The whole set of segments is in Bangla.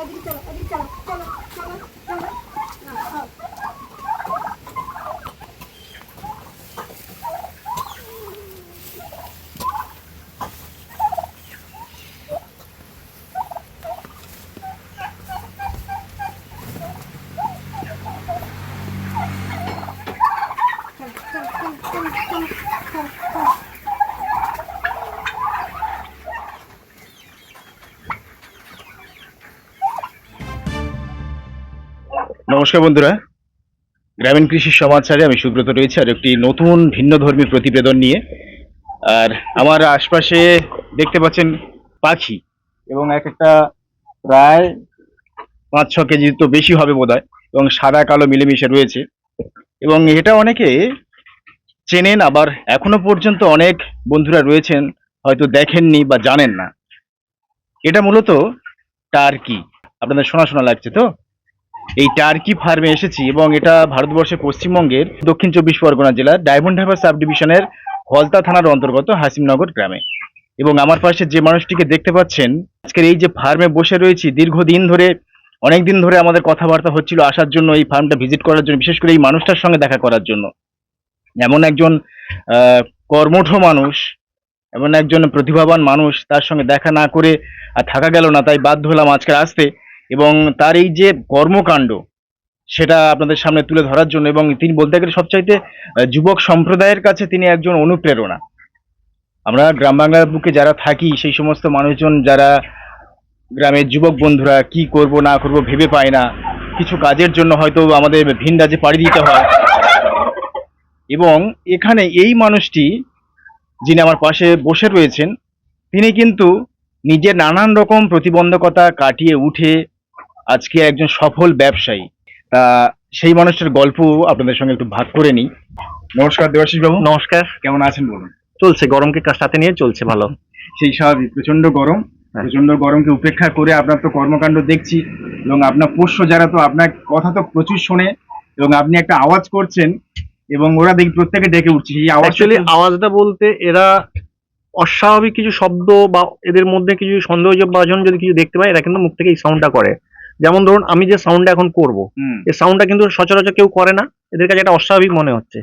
哎，你走了，哎，你走了，走了，走了。নমস্কার বন্ধুরা। গ্রামীণ কৃষি সমাচারে আমি সুব্রত রয়েছে আর একটি নতুন ভিন্ন ধর্মী প্রতিবেদন নিয়ে। আর আমার আশপাশে দেখতে পাচ্ছেন পাখি এবং এক একটা প্রায় পাঁচ ছ কেজি তো বেশি হবে বোধহয় এবং সাদা কালো মিলেমিশে রয়েছে। এবং এটা অনেকে চেনেন, আবার এখনও পর্যন্ত অনেক বন্ধুরা রয়েছেন, হয়তো দেখেননি বা জানেন না। এটা মূলত টার্কি। আপনাদের শোনা শোনা লাগছে তো? এই টার্কি ফার্মে এসেছি এবং এটা ভারতবর্ষের পশ্চিমবঙ্গের দক্ষিণ চব্বিশ পরগনা জেলার ডায়মন্ড হারবার সাব ডিভিশনের হলতা থানার অন্তর্গত হাসিমনগর গ্রামে। এবং আমার পাশে যে মানুষটিকে দেখতে পাচ্ছেন, আজকের এই যে ফার্মে বসে রয়েছি, দীর্ঘদিন ধরে অনেক দিন ধরে আমাদের কথাবার্তা হচ্ছিল আসার জন্য, এই ফার্মটা ভিজিট করার জন্য, বিশেষ করে এই মানুষটার সঙ্গে দেখা করার জন্য। এমন একজন কর্মঠ মানুষ, এমন একজন প্রতিভাবান মানুষ, তার সঙ্গে দেখা না করে আর থাকা গেল না, তাই বাধ্য হলাম আজকে আসতে। এবং তার এই যে কর্মকাণ্ড, সেটা আপনাদের সামনে তুলে ধরার জন্য এবং তিনি বলতে গেলে সবচাইতে যুবক সম্প্রদায়ের কাছে তিনি একজন অনুপ্রেরণা। আমরা গ্রাম বাংলার বুকে যারা থাকি, সেই সমস্ত মানুষজন যারা গ্রামের যুবক বন্ধুরা কি করব, না করব ভেবে পায় না। কিছু কাজের জন্য হয়তো আমাদের ভিন পাড়ি দিতে হয়। এবং এখানে এই মানুষটি, যিনি আমার পাশে বসে রয়েছেন, তিনি কিন্তু নিজের নানান রকম প্রতিবন্ধকতা কাটিয়ে উঠে আজকে একজন সফল ব্যবসায়ী। তা সেই মানুষটার গল্প আপনাদের সঙ্গে একটু ভাগ করে নিই। নমস্কার দেবাশিস বাবু। নমস্কার। কেমন আছেন বলুন? চলছে গরমকে সাথে নিয়ে চলছে ভালো। সেই স্বাভাবিক প্রচণ্ড গরম। হ্যাঁ। প্রচণ্ড গরমকে উপেক্ষা করে আপনার তো কর্মকাণ্ড দেখছি এবং আপনার পোষ্য যারা তো আপনার কথা তো প্রচুর শোনে এবং আপনি একটা আওয়াজ করছেন এবং ওরা দেখি প্রত্যেকে ডেকে উঠছে। এই আওয়াজ অ্যাকচুয়ালি আওয়াজটা বলতে এরা অস্বাভাবিক কিছু শব্দ বা এদের মধ্যে কিছু সন্দেহভাজন যদি কিছু দেখতে পায় এরা কিন্তু মুখ থেকে এই সাউন্ডটা করে। যেমন ধরুন আমি যে সাউন্ডটা এখন করব এই সাউন্ডটা কিন্তু সচরাচর কেউ করে না এদের কাছে এটা অস্বাভাবিক মনে হচ্ছে।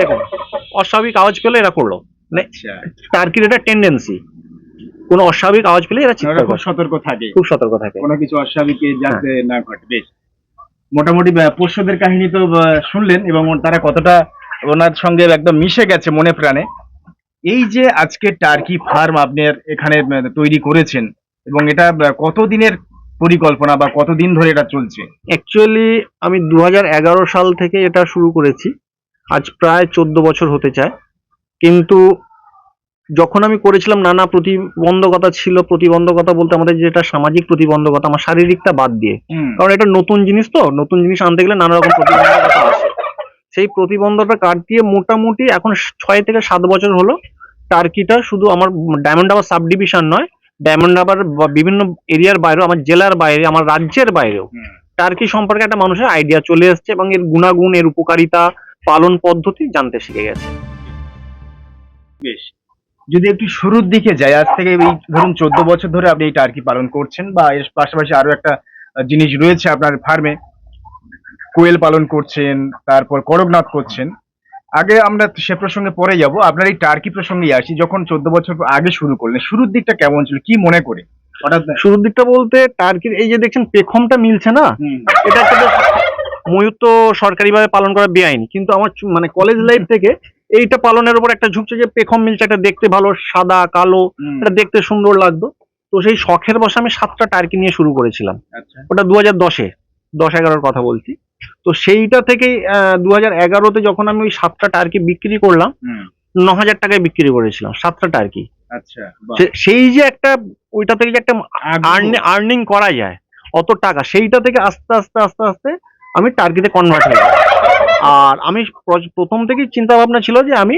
দেখুন অস্বাভাবিক আওয়াজ পেলে এরা করল মানে টার্কির এটা টেন্ডেন্সি কোনো অস্বাভাবিক আওয়াজ পেলে এরা চিৎকার খুব সতর্ক থাকে। খুব সতর্ক থাকে। কোনো কিছু অস্বাভাবিক যাতে না ঘটে বেশ মোটামুটি পোষ্যদের কাহিনী তো শুনলেন এবং তারা কতটা ওনার সঙ্গে একদম মিশে গেছে মনে প্রাণে। এই যে আজকে টার্কি ফার্ম আপনার এখানে তৈরি করেছেন এবং এটা কতদিনের পরিকল্পনা বা কতদিন ধরে এটা চলছে? অ্যাকচুয়ালি আমি দু হাজার এগারো সাল থেকে এটা শুরু করেছি। আজ প্রায় চোদ্দ বছর হতে চায়। কিন্তু যখন আমি করেছিলাম নানা প্রতিবন্ধকতা ছিল প্রতিবন্ধকতা বলতে আমাদের যেটা সামাজিক প্রতিবন্ধকতা আমার শারীরিকটা বাদ দিয়ে। কারণ এটা নতুন জিনিস তো নতুন জিনিস আনতে গেলে নানা রকম প্রতিবন্ধকতা আসে। সেই প্রতিবন্ধকতা কাটিয়ে মোটামুটি এখন ছয় থেকে সাত বছর হলো। টার্কিটা শুধু আমার ডায়মন্ড হাবার সাব ডিভিশন নয় ডায়মন্ড হাবার বিভিন্ন এরিয়ার বাইরেও আমার জেলার বাইরে আমার রাজ্যের বাইরেও টার্কি সম্পর্কে একটা মানুষের আইডিয়া চলে এসছে এবং এর গুণাগুণ এর উপকারিতা পালন পদ্ধতি জানতে শিখে গেছে। বেশ। যদি একটু শুরুর দিকে যাই আজ থেকে এই ধরুন চোদ্দ বছর ধরে আপনি এই টার্কি পালন করছেন বা এর পাশাপাশি আরও একটা জিনিস রয়েছে আপনার ফার্মে কোয়েল পালন করছেন তারপর করকনাথ করছেন। আগে আমরা সে প্রসঙ্গে পরে যাব। আপনার এই টার্কি প্রসঙ্গে আসি যখন চোদ্দ বছর আগে শুরু করলেন। শুরুর দিকটা কেমন ছিল? কি মনে করে? হঠাৎ শুরুর দিকটা বলতে টার্কির এই যে দেখছেন পেখমটা মিলছে না? এটা একটা ময়ূর তো সরকারিভাবে পালন করা বেআইনি। কিন্তু আমার মানে কলেজ লাইফ থেকে এইটা পালনের উপর একটা ঝুঁকছে যে পেখম মিলছে এটা দেখতে ভালো সাদা কালো এটা দেখতে সুন্দর লাগতো। তো সেই শখের বসে আমি সাতটা টার্কি নিয়ে শুরু করেছিলাম। আচ্ছা। ওটা দু হাজার দশে দশ এগারোর কথা বলছি। তো সেইটা থেকেই দু হাজার এগারোতে যখন আমি ওই সাতটা টার্কি বিক্রি করলাম ন হাজার টাকায় বিক্রি করেছিলাম সাতটা টার্কি। আচ্ছা সেই যে একটা ওইটা থেকে যে একটা। আর্নিং করা যায় অত টাকা সেইটা থেকে আস্তে আস্তে আস্তে আস্তে আমি টার্কিতে কনভার্ট হয়ে আর আমি প্রথম থেকেই চিন্তা ভাবনা ছিল যে আমি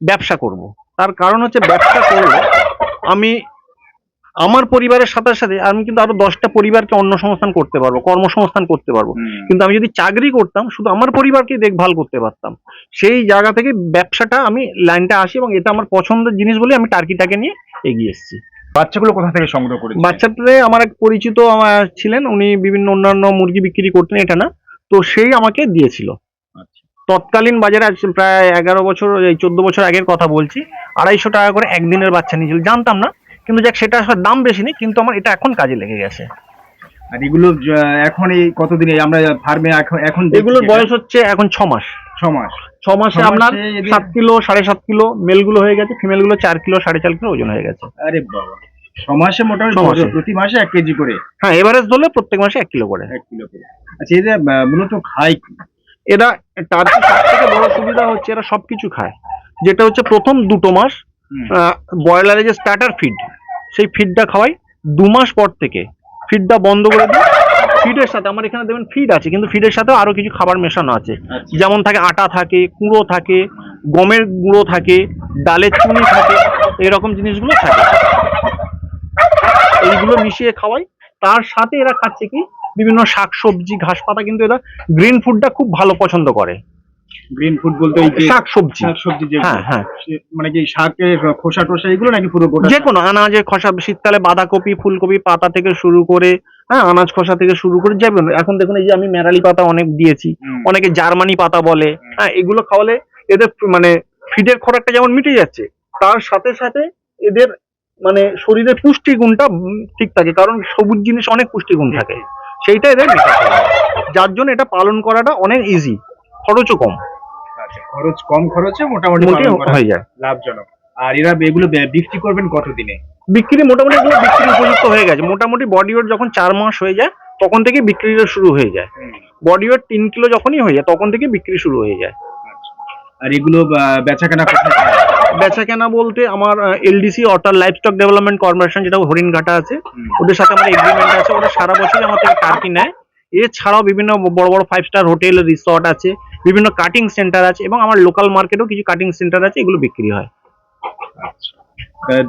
ব্যবসা করব। তার কারণ হচ্ছে ব্যবসা করলে আমি আমার পরিবারের সাথে সাথে আমি কিন্তু আরও দশটা পরিবারকে অন্য সংস্থান করতে পারব কর্মসংস্থান করতে পারব। কিন্তু আমি যদি চাকরি করতাম শুধু আমার পরিবারকে দেখভাল করতে পারতাম। সেই জায়গা থেকে ব্যবসাটা আমি লাইনটা আসি এবং এটা আমার পছন্দের জিনিস বলে আমি টার্কিটাকে নিয়ে এগিয়ে এসেছি। বাচ্চাগুলো কোথা থেকে সংগ্রহ করেছেন বাচ্চাটারে আমার এক পরিচিত ছিলেন উনি বিভিন্ন অন্যান্য মুরগি বিক্রি করতেন এটা না। তো সেই আমাকে দিয়েছিল। আচ্ছা। তৎকালীন বাজারে প্রায় এগারো বছর এই চোদ্দ বছর আগের কথা বলছি আড়াইশো টাকা করে একদিনের বাচ্চা নিয়েছিল। জানতাম না কিন্তু যাক সেটা আসলে দাম বেশি নেই কিন্তু আমার এটা এখন কাজে লেগে গেছে। আর এগুলো এখন এই কতদিনে আমরা ফার্মে এখন এখন এগুলোর বয়স হচ্ছে এখন ছ মাস। ছ মাস। ছ মাসে আপনার সাত কিলো সাড়ে সাত কিলো মেলগুলো হয়ে গেছে ফিমেলগুলো চার কিলো সাড়ে চার কিলো ওজন হয়ে গেছে। আরে বাবা। ছ মাসে মোটামুটি প্রতি মাসে এক কেজি করে। হ্যাঁ এভারেজ ধরলে প্রত্যেক মাসে এক কিলো করে। এক কিলো করে। আচ্ছা এদের মূলত খায় কি? এরা তার থেকে বড় সুবিধা হচ্ছে এরা সবকিছু খায়। যেটা হচ্ছে প্রথম দুটো মাস হুম। ব্রয়লারের যে স্টার্টার ফিড সেই ফিডটা খাওয়াই দু মাস পর থেকে। ফিডটা বন্ধ করে দিই। ফিডের সাথে আমার এখানে দেখবেন ফিড আছে কিন্তু ফিডের সাথে আরও কিছু খাবার মেশানো আছে। আচ্ছা। যেমন থাকে আটা থাকে কুঁড়ো থাকে গমের গুঁড়ো থাকে ডালের চুনি থাকে এরকম জিনিসগুলো থাকে। এইগুলো মিশিয়ে খাওয়াই। তার সাথে এরা খাচ্ছে কি? বিভিন্ন শাক সবজি ঘাস পাতা কিন্তু এরা গ্রিন ফুডটা খুব ভালো পছন্দ করে। গ্রিন ফুড বলতে ওই যে শাক সবজি। শাক সবজি যে হ্যাঁ হ্যাঁ। মানে কি শাকের খোসা টোসা এগুলো নাকি পুরো গোটা যে কোনো আনাজে খসা শীতকালে বাঁধাকপি ফুলকপি পাতা থেকে শুরু করে হ্যাঁ আনাজ খসা থেকে শুরু করে যাবে এখন দেখুন এই যে আমি মেরালি পাতা অনেক দিয়েছি। অনেকে জার্মানি পাতা বলে। হ্যাঁ এগুলো খাওয়ালে এদের মানে ফিডের খোরাকটা যেমন মিটে যাচ্ছে তার সাথে সাথে এদের মানে শরীরের পুষ্টিগুণটা উম ঠিক থাকে কারণ সবুজ জিনিস অনেক পুষ্টিগুণ থাকে। সেইটা এদের যার জন্য এটা পালন করাটা অনেক ইজি খরচও কম। আচ্ছা খরচ কম খরচে মোটামুটি মোটামুটি হয়ে যায়। লাভজনক। আর এরা এগুলো বে- বিক্রি করবেন কতদিনে? বিক্রি মোটামুটি এগুলো বিক্রি উপযুক্ত হয়ে গেছে। মোটামুটি বডি ওয়েট যখন চার মাস হয়ে যায় তখন থেকে বিক্রিটা শুরু হয়ে যায়। বডি ওয়েট তিন কিলো যখনই হয়ে যায় তখন থেকে বিক্রি শুরু হয়ে যায়। আচ্ছা। আর এগুলো বেচা কেনা কোথায় হয়? বেচা কেনা বলতে আমার এলডিসি অটার লাইফ স্টক ডেভেলপমেন্ট কর্পোরেশন যেটা হরিণঘাটা আছে হুম। ওদের সাথে আমার এগ্রিমেন্ট আছে। ওরা সারা বছরই আমার থেকে টার্কি নেয়। এছাড়াও বিভিন্ন বড় বড় ফাইভ স্টার হোটেল রিসর্ট আছে বিভিন্ন কাটিং সেন্টার আছে এবং আমার লোকাল মার্কেটেও কিছু কাটিং সেন্টার আছে এগুলো বিক্রি হয়। আচ্ছা।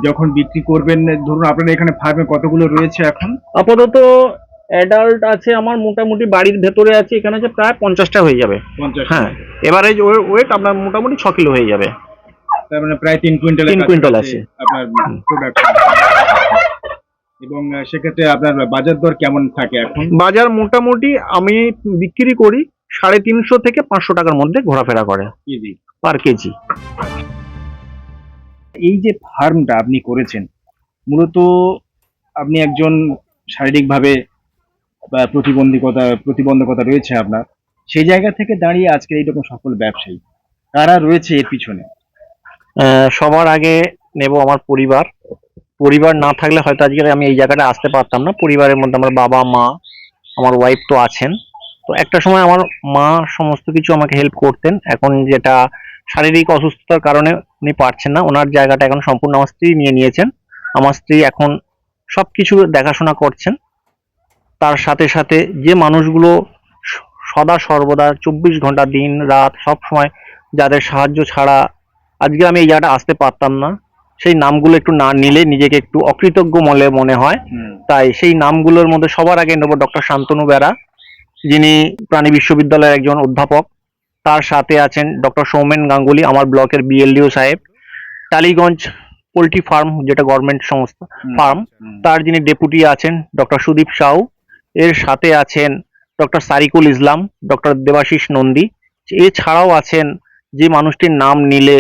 যখন বিক্রি করবেন ধরুন আপনার এখানে ফার্মে কতগুলো রয়েছে এখন? আপাতত অ্যাডাল্ট আছে আমার মোটামুটি বাড়ির ভেতরে আছে এখানে আছে প্রায় পঞ্চাশটা হয়ে যাবে। হ্যাঁ এভারেজ ওয়েট আপনার মোটামুটি ছ কিলো হয়ে যাবে। তার মানে প্রায় তিন কুইন্টাল তিন কুইন্টাল আছে। আপনার প্রোডাকশন এবং সেক্ষেত্রে আপনার বাজার দর কেমন থাকে এখন? বাজার মোটামুটি আমি বিক্রি করি সাড়ে তিনশো থেকে পাঁচশো টাকার মধ্যে ঘোরাফেরা করে। KG per KG. এই যে ফার্মটা আপনি করেছেন মূলত আপনি একজন শারীরিকভাবে প্রতিবন্ধকতা প্রতিবন্ধকতা রয়েছে আপনার সেই জায়গা থেকে দাঁড়িয়ে আজকে এইরকম সফল ব্যবসায়ী কারা রয়েছে এর পিছনে? আহ, সবার আগে নেব আমার পরিবার। পরিবার না থাকলে হয়তো আজকে আমি এই জায়গাটা আসতে পারতাম না। পরিবারের মধ্যে আমার বাবা, মা, আমার ওয়াইফ তো আছেন। তো একটা সময় আমার মা সমস্ত কিছু আমাকে হেল্প করতেন। এখন যেটা শারীরিক অসুস্থতার কারণে উনি পারছেন না। ওনার জায়গাটা এখন সম্পূর্ণ আমার স্ত্রী নিয়ে নিয়েছেন। আমার স্ত্রী এখন সব কিছু দেখাশোনা করছেন। তার সাথে সাথে যে মানুষগুলো সদা সর্বদা চব্বিশ ঘণ্টা দিন রাত সব সময় যাদের সাহায্য ছাড়া আজকে আমি এই জায়গাটা আসতে পারতাম না। সেই নামগুলো একটু না নিলে নিজেকে একটু অকৃতজ্ঞ মনে মনে হয়। তাই সেই নামগুলোর মধ্যে সবার আগে নেব ডক্টর শান্তনু বেরা। যিনি প্রাণী বিশ্ববিদ্যালয়ের একজন অধ্যাপক। তার সাথে আছেন ডক্টর সৌমেন গাঙ্গুলি আমার ব্লকের বিএলডিও সাহেব। টালিগঞ্জ পোলট্রি ফার্ম যেটা গভর্নমেন্ট সংস্থা ফার্ম। তার যিনি ডেপুটি আছেন ডক্টর সুদীপ সাউ। এর সাথে আছেন ডক্টর সারিকুল ইসলাম ডক্টর দেবাশিস নন্দী। এছাড়াও আছেন যে মানুষটির নাম নিলে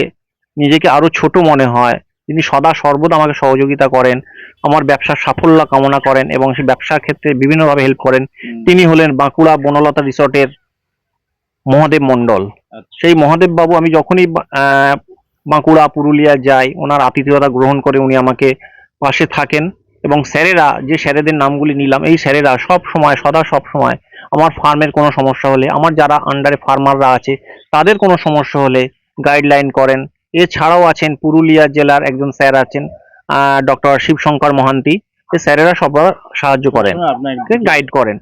নিজেকে আরও ছোট মনে হয় যিনি সদা সর্বদা আমাকে সহযোগিতা করেন আমার ব্যবসার সাফল্য কামনা করেন এবং সেই ব্যবসার ক্ষেত্রে বিভিন্নভাবে হেল্প করেন। তিনি হলেন বাঁকুড়া বনলতা রিসর্টের মহাদেব মণ্ডল। আচ্ছা। সেই মহাদেব বাবু আমি যখনই বাঁকুড়া পুরুলিয়া যাই ওনার আতিথেয়তা গ্রহণ করে উনি আমাকে পাশে থাকেন এবং স্যারেরা যে স্যারেদের নামগুলি নিলাম এই স্যারেরা সব সময় সদা সব সময় আমার ফার্মের কোনো সমস্যা হলে আমার যারা আন্ডারে ফার্মাররা আছে তাদের কোনো সমস্যা হলে গাইডলাইন করেন। এছাড়াও আছেন পুরুলিয়া জেলার একজন স্যার আছেন ডক্টর শিবশঙ্কর মহান্তি। এই স্যারেরা সবার সাহায্য করেন গাইড করেন।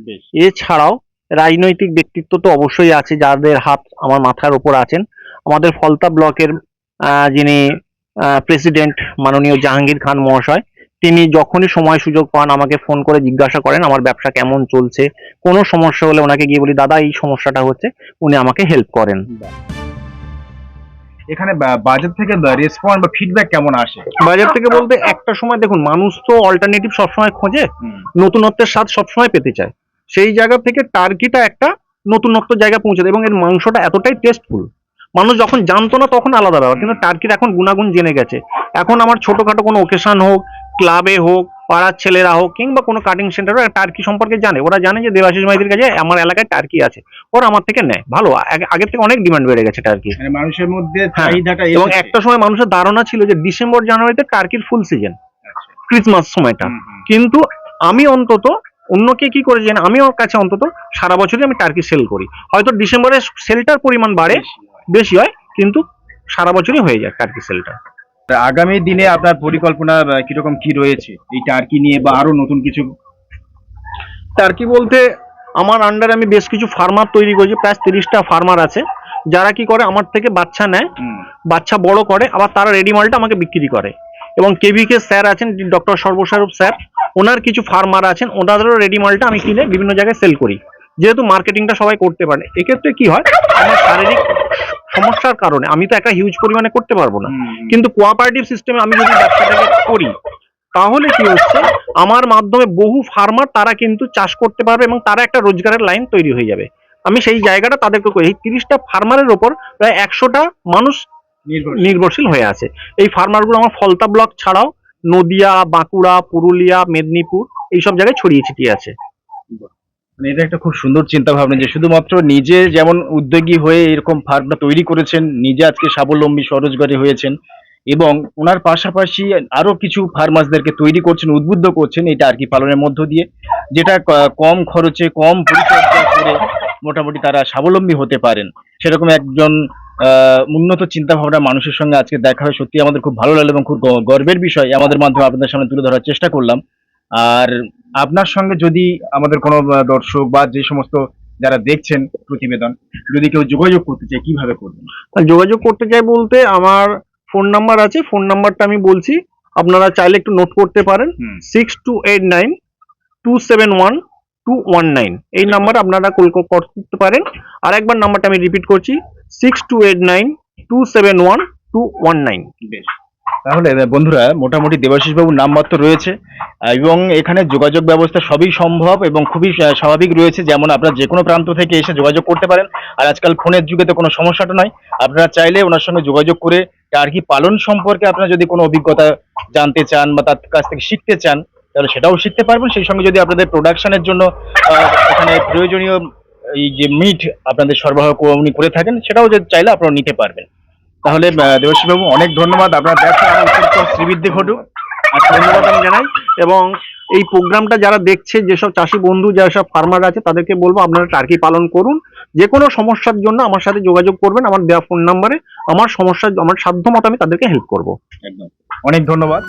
এছাড়াও রাজনৈতিক ব্যক্তিত্ব তো অবশ্যই আছে যাদের হাত আমার মাথার উপর আছেন। আমাদের ফলতা ব্লকের যিনি প্রেসিডেন্ট মাননীয় জাহাঙ্গীর খান মহাশয় তিনি যখনই সময় সুযোগ পান আমাকে ফোন করে জিজ্ঞাসা করেন আমার ব্যবসা কেমন চলছে? কোনো সমস্যা হলে ওনাকে গিয়ে বলি দাদা এই সমস্যাটা হচ্ছে। উনি আমাকে হেল্প করেন। এখানে বাজার থেকে রেসপন্স বা ফিডব্যাক কেমন আসে? বাজার থেকে বলতে একটা সময় দেখুন মানুষ তো অল্টারনেটিভ সবসময় খোঁজে নতুনত্বের স্বাদ সবসময় পেতে চায়। সেই জায়গা থেকে টার্কিটা একটা নতুনত্ব জায়গা পৌঁছে দেয় এবং এর মাংসটা এতটাই টেস্টফুল মানুষ যখন জানতো না তখন আলাদা ব্যাপার কিন্তু টার্কির এখন গুণাগুণ জেনে গেছে। এখন আমার ছোটখাটো কোনো ওকেশন হোক ক্লাবে হোক পাড়ার ছেলেরা হোক কিংবা কোনো কাটিং সেন্টারও টার্কি সম্পর্কে জানে। ওরা জানে যে দেবাশিস মাইতির কাছে আমার এলাকায় টার্কি আছে। ওরা আমার থেকে নেয়। ভালো আগের থেকে অনেক ডিমান্ড বেড়ে গেছে টার্কি মানে মানুষের মধ্যে হ্যাঁ, চাহিদাটা এবং একটা সময় মানুষের ধারণা ছিল যে ডিসেম্বর জানুয়ারিতে টার্কির ফুল সিজন। ক্রিসমাস সময়টা। কিন্তু আমি অন্তত অন্যকে কি করে জানি আমি ওর কাছে অন্তত সারা বছরই আমি টার্কি সেল করি। হয়তো ডিসেম্বরে সেলটার পরিমাণ বাড়ে বেশি হয়। কিন্তু সারা বছরই হয়ে যায় টার্কি সেলটা আগামী দিনে আপনার পরিকল্পনা কীরকম কি রয়েছে? এই টার্কি নিয়ে বা আরও নতুন কিছু? টার্কি বলতে আমার আন্ডারে আমি বেশ কিছু ফার্মার তৈরি করেছি প্রায় তিরিশটা ফার্মার আছে। যারা কি করে আমার থেকে বাচ্চা নেয় বাচ্চা বড় করে আবার তারা রেডি মালটা আমাকে বিক্রি করে। এবং কেভিকে স্যার আছেন ডক্টর সর্বস্বরূপ স্যার ওনার কিছু ফার্মার আছেন ওনাদেরও রেডি মালটা আমি কিনে বিভিন্ন জায়গায় সেল করি। যেহেতু মার্কেটিংটা সবাই করতে পারে এক্ষেত্রে কি হয়? আমার শারীরিক সমস্যার কারণে আমি তো একটা হিউজ পরিমাণে করতে পারব না। কিন্তু কোঅপারেটিভ সিস্টেমে আমি যদি ব্যবসাটাকে করি তাহলে কি হচ্ছে? আমার মাধ্যমে বহু ফার্মার তারা কিন্তু চাষ করতে পারবে এবং তারা একটা রোজগারের লাইন তৈরি হয়ে যাবে। আমি সেই জায়গাটা তাদেরকে করি। এই তিরিশটা ফার্মারের ওপর প্রায় একশোটা মানুষ নির্ভরশীল। হয়ে আছে। এই ফার্মারগুলো আমার ফলতা ব্লক ছাড়াও নদিয়া বাঁকুড়া পুরুলিয়া মেদিনীপুর এইসব জায়গায় ছড়িয়ে ছিটিয়ে আছে। মানে এটা একটা খুব সুন্দর চিন্তা ভাবনা যে শুধুমাত্র নিজে যেমন উদ্যোগী হয়ে এরকম ফার্মটা তৈরি করেছেন, নিজে আজকে স্বাবলম্বী স্বরোজগারী হয়েছেন এবং ওনার পাশাপাশি আরও কিছু ফার্মাসদেরকে তৈরি করছেন, উদ্বুদ্ধ করছেন এটা আর কি পালনের মধ্য দিয়ে, যেটা কম খরচে, কম পরিচর্যা করে মোটামুটি তারা স্বাবলম্বী হতে পারেন। সেরকম একজন উন্নত চিন্তা ভাবনা মানুষের সঙ্গে আজকে দেখা হয় সত্যি আমাদের খুব ভালো লাগল এবং খুব গর্বের বিষয় আমাদের মাধ্যমে আপনাদের সামনে তুলে ধরার চেষ্টা করলাম। আর আপনার সঙ্গে যদি আমাদের কোনো দর্শক বা যে সমস্ত যারা দেখছেন প্রতিবেদন যদি কেউ যোগাযোগ করতে চায় কীভাবে করবেন? যোগাযোগ করতে চাই বলতে আমার ফোন নাম্বার আছে ফোন নাম্বারটা আমি বলছি। আপনারা চাইলে একটু নোট করতে পারেন। Six two eight nine two seven one two one nine এই নাম্বার আপনারা কল করতে পারেন। আর একবার নাম্বারটা আমি রিপিট করছি six two eight nine two seven one two one nine বেশ। তাহলে বন্ধুরা, মোটামুটি দেবাশিস বাবুর তো রয়েছে। এবং এখানে যোগাযোগ ব্যবস্থা সবই সম্ভব এবং খুবই স্বাভাবিক রয়েছে, যেমন আপনারা যে কোনো প্রান্ত থেকে এসে যোগাযোগ করতে পারেন। আর আজকাল ফোনের যুগে তো কোনো সমস্যাটা নয়। আপনারা চাইলে ওনার সঙ্গে যোগাযোগ করে টার্কি পালন সম্পর্কে আপনারা যদি কোনো অভিজ্ঞতা জানতে চান বা তার কাছ থেকে শিখতে চান, তাহলে সেটাও শিখতে পারবেন। সেই সঙ্গে যদি আপনাদের প্রোডাকশনের জন্য এখানে প্রয়োজনীয়, এই যে মিট আপনাদের সরবরাহ উনি করে থাকেন, সেটাও যদি চাইলে আপনারা নিতে পারবেন। তাহলে দেবশ্রী বাবু অনেক ধন্যবাদ। আপনার ব্যবসা শ্রীবৃদ্ধি ঘটুক। আর ধন্যবাদ আমি জানাই। এবং এই প্রোগ্রামটা যারা দেখছে, যেসব চাষি বন্ধু যেসব ফার্মার আছে, তাদেরকে বলব আপনারা টার্কি পালন করুন। যে কোনো সমস্যার জন্য আমার সাথে যোগাযোগ করবেন, আমার দেওয়া ফোন নাম্বারে আমার সমস্যা, আমার সাধ্য মতো আমি তাদেরকে হেল্প করব। একদম। অনেক ধন্যবাদ।